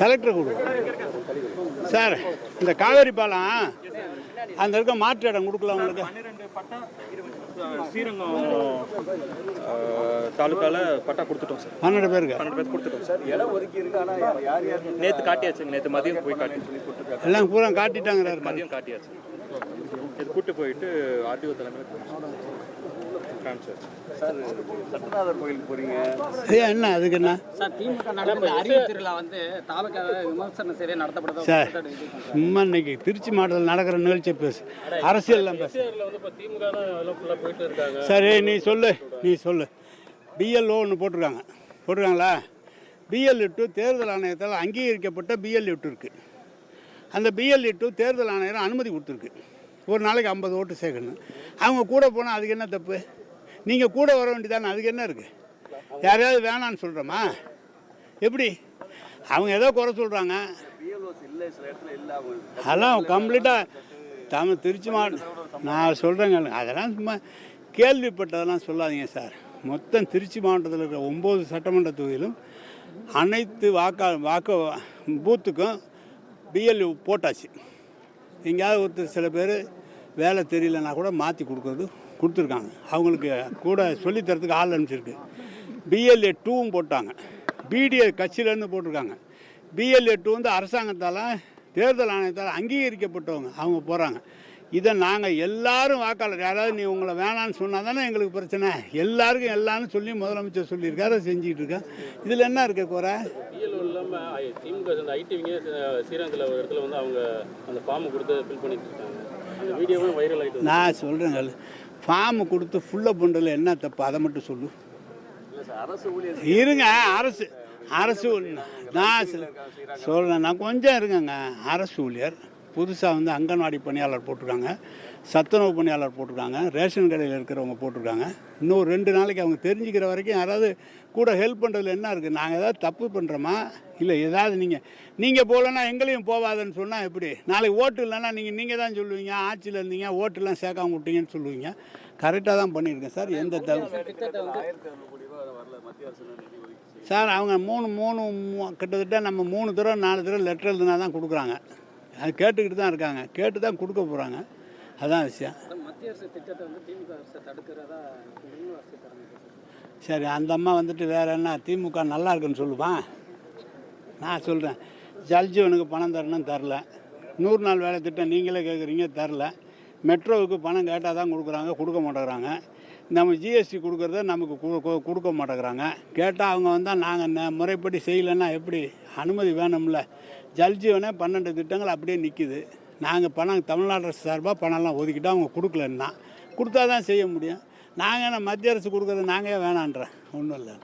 Collector கொடு. Sir இந்த காவேரி பாலம் அந்த இருக்க மாற்று இடம் கொடுக்கல உங்களுக்கு. ஸ்ரீரங்கம் தாலுக்கால பட்டா கொடுத்துட்டோம் சார். பன்னெண்டு பேருக்கு. பன்னெண்டு பேர் கொடுத்துட்டோம் சார். நேற்று காட்டியாச்சுங்க நேற்று மதியம் போய் காட்டி. எல்லாம் பூரா காட்டிட்டாங்கிறாரு மதியம் காட்டியாச்சு. இது கூட்டு போயிட்டு ஆர்டிஓ தலைமையில் ஐயா என்ன அதுக்கு என்ன? சார் சும்மா இன்னைக்கு திருச்சி மாவட்டத்தில் நடக்கிற நிகழ்ச்சியை பேசு. இருக்காங்க சரி நீ சொல்லு நீ சொல்லு. பிஎல்ஓ ஒன்று போட்டிருக்காங்க. போட்டிருக்காங்களா? பிஎல்இ டூ தேர்தல் ஆணையத்தால் அங்கீகரிக்கப்பட்ட பிஎல்இ டூ இருக்குது அந்த பிஎல்இ டூ தேர்தல் ஆணையம் அனுமதி கொடுத்துருக்கு. ஒரு நாளைக்கு ஐம்பது ஓட்டு சேர்க்கணும் அவங்க கூட போனால் அதுக்கு என்ன தப்பு? நீங்கள் கூட வர வேண்டியதானே அதுக்கு என்ன இருக்குது யாரையாவது வேணான்னு சொல்கிறோமா எப்படி? அவங்க ஏதோ குறை சொல்கிறாங்க அதெல்லாம் கம்ப்ளீட்டாக தமிழ் திருச்சி மாவட்டம் நான் சொல்கிறேங்க அதெல்லாம் சும்மா கேள்விப்பட்டதெல்லாம் சொல்லாதீங்க சார். மொத்தம் திருச்சி மாவட்டத்தில் இருக்கிற ஒம்பது சட்டமன்ற தொகுதியிலும் அனைத்து வாக்கா வாக்கு பூத்துக்கும் பிஎல்யூ போட்டாச்சு. எங்கேயாவது ஒருத்தர் சில பேர் வேலை தெரியலன்னா கூட மாற்றி கொடுக்குறது கொடுத்துருக்காங்க. அவங்களுக்கு கூட சொல்லித்தரத்துக்கு ஆள் அனுப்பிச்சிருக்கு. பிஎல்ஏ டூவும் போட்டாங்க. பிடிஏ கட்சியிலேருந்து போட்டிருக்காங்க. பிஎல்ஏ டூ வந்து அரசாங்கத்தால் தேர்தல் ஆணையத்தால் அங்கீகரிக்கப்பட்டவங்க. அவங்க போகிறாங்க இதை நாங்கள் எல்லாரும் வாக்காளர். யாராவது நீ உங்களை வேணான்னு சொன்னால் தானே எங்களுக்கு பிரச்சனை. எல்லாருக்கும் எல்லாரும் சொல்லி முதலமைச்சர் சொல்லியிருக்காரு செஞ்சுக்கிட்டு இருக்கேன் இதில் என்ன இருக்க குறை திமுக அந்த ஐடிவிங்க ஸ்ரீரங்கத்தில் ஒரு இடத்துல வந்து அவங்க அந்த ஃபார்மை கொடுத்து ஃபில் பண்ணிட்டு இருக்காங்க. நான் சொல்கிறேங்க ஃபார்ம் கொடுத்து ஃபுல்லாக பண்ணுறதுல என்ன தப்பு? அதை மட்டும் சொல்லு. அரசு இருங்க அரசு அரசு நான் சொல்கிறேன் நான் கொஞ்சம் இருங்கங்க. அரசு ஊழியர். புதுசாக வந்து அங்கன்வாடி பணியாளர் போட்டிருக்காங்க சத்துணவு பணியாளர் போட்டிருக்காங்க ரேஷன் கடையில் இருக்கிறவங்க போட்டிருக்காங்க. இன்னும் ரெண்டு நாளைக்கு அவங்க தெரிஞ்சுக்கிற வரைக்கும் யாராவது கூட ஹெல்ப் பண்ணுறதுல என்ன இருக்குது நாங்கள் ஏதாவது தப்பு பண்ணுறோமா இல்லை ஏதாவது நீங்கள் நீங்கள் போகலன்னா எங்களையும் போவாதுன்னு சொன்னால் எப்படி? நாளைக்கு ஓட்டு இல்லைன்னா நீங்கள் நீங்கள் தான் சொல்லுவீங்க ஆட்சியில் இருந்தீங்க ஓட்டுலாம் சேர்க்காம விட்டீங்கன்னு சொல்லுவீங்க. கரெக்டாக தான் பண்ணியிருக்கேன் சார் எந்த ஒதுக்கி சார் அவங்க மூணு மூணு மூ- கிட்டத்தட்ட நம்ம மூணு தடவை நாலு தடவை லெட்டர் எழுதுனா தான் கொடுக்குறாங்க. அது கேட்டுக்கிட்டு தான் இருக்காங்க. கேட்டு தான் கொடுக்க போகிறாங்க அதான் விஷயம். மத்திய அரசு திட்டத்தை வந்து திமுக அரசு தடுக்கிறதா நிர்மலா சீதாராமன் பேசுறாங்க. சரி அந்த அம்மா வந்துட்டு வேற என்ன திமுக நல்லா இருக்குன்னு சொல்லுவான் நான் சொல்கிறேன் ஜல்ஜீவனுக்கு பணம் தரணும் தரல. நூறு நாள் வேலை திட்டம் நீங்களே கேட்குறீங்க தரல. மெட்ரோவுக்கு பணம் கேட்டால் தான் கொடுக்குறாங்க கொடுக்க மாட்டேங்கிறாங்க. நம்ம ஜிஎஸ்டி கொடுக்குறத நமக்கு கொடுக்க மாட்டேங்கிறாங்க. கேட்டால் அவங்க வந்தால் நாங்கள் முறைப்படி செய்யலைன்னா எப்படி? அனுமதி வேணும்ல. ஜல்ஜீவனே பன்னெண்டு திட்டங்கள் அப்படியே நிற்கிது நாங்கள் பணம் தமிழ்நாடு அரசு சார்பாக பணம்லாம் ஒதுக்கிட்டு அவங்க கொடுக்கலன்னா கொடுத்தா தான் செய்ய முடியும். நாங்கள் என்ன மத்திய அரசு கொடுக்குறது நாங்கள் வேணான்றேன். ஒன்றும் இல்லை.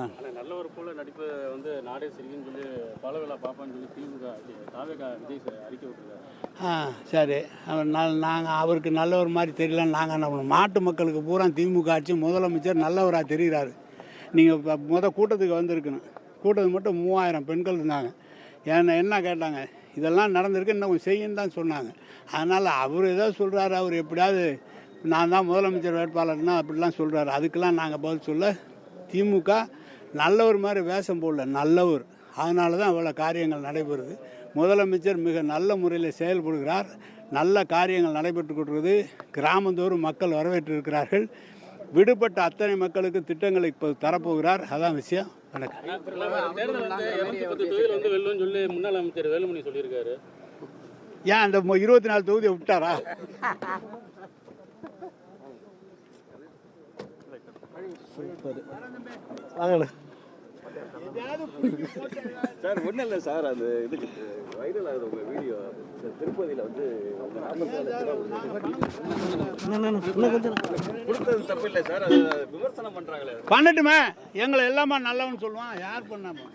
ஆனால் நல்லவர் போல நடிப்பு வந்து நாடே சிரிக்குன்னு சொல்லி பலவிழா பார்ப்பான்னு சொல்லி திமுக தாவேகா விஜய் சார் அறிக்கை விட்டுருக்காரு. ஆ சரி. அவர் நல் நாங்கள் அவருக்கு நல்லவர் மாதிரி தெரியல நாங்கள் என்ன பண்ணுவோம் நாட்டு மக்களுக்கு பூரா திமுக ஆட்சி முதலமைச்சர் நல்லவராக தெரிகிறாரு நீங்கள் இப்போ முத கூட்டத்துக்கு வந்திருக்கணும். கூட்டத்துக்கு மட்டும் மூவாயிரம் பெண்கள் இருந்தாங்க. என்ன என்ன கேட்டாங்க? இதெல்லாம் நடந்திருக்கு இன்னும் கொஞ்சம் செய்யுன்னு தான் சொன்னாங்க. அதனால் அவர் ஏதோ சொல்கிறாரு அவர் எப்படியாவது நான் தான் முதலமைச்சர் வேட்பாளர்னா அப்படிலாம் சொல்கிறாரு அதுக்கெல்லாம் நாங்கள் பதில் சொல்ல திமுக நல்லவர் மாதிரி வேஷம் போடல நல்லவர். அதனால தான் அவ்வளோ காரியங்கள் நடைபெறுது. முதலமைச்சர் மிக நல்ல முறையில் செயல்படுகிறார். நல்ல காரியங்கள் நடைபெற்று கொண்டிருக்கிறது கிராமந்தோறும் மக்கள் வரவேற்றிருக்கிறார்கள். விடுபட்ட அத்தனை மக்களுக்கு திட்டங்களை இப்போ தரப்போகிறார். அதான் விஷயம். வணக்கம். தேர்தல் வந்து இரநூத்தி பத்து தொகுதியில் வந்து வெல்லும்னு சொல்லி முன்னாள் அமைச்சர் வேலுமணி சொல்லியிருக்காரு. ஏன் அந்த இருபத்தி நாலு தொகுதியை விட்டாரா? சார் ஒன்றும் இல்லை சார். அது இதுக்கு வைரல் ஆகுது உங்கள் வீடியோ திருப்பதியில் வந்து கொடுத்தது தப்பு இல்லை சார். அது விமர்சனம் பண்ணுறாங்களே பண்ணட்டுமே. எங்களை எல்லாமே நல்லவன்னு சொல்லுவான். யார் பண்ணாம?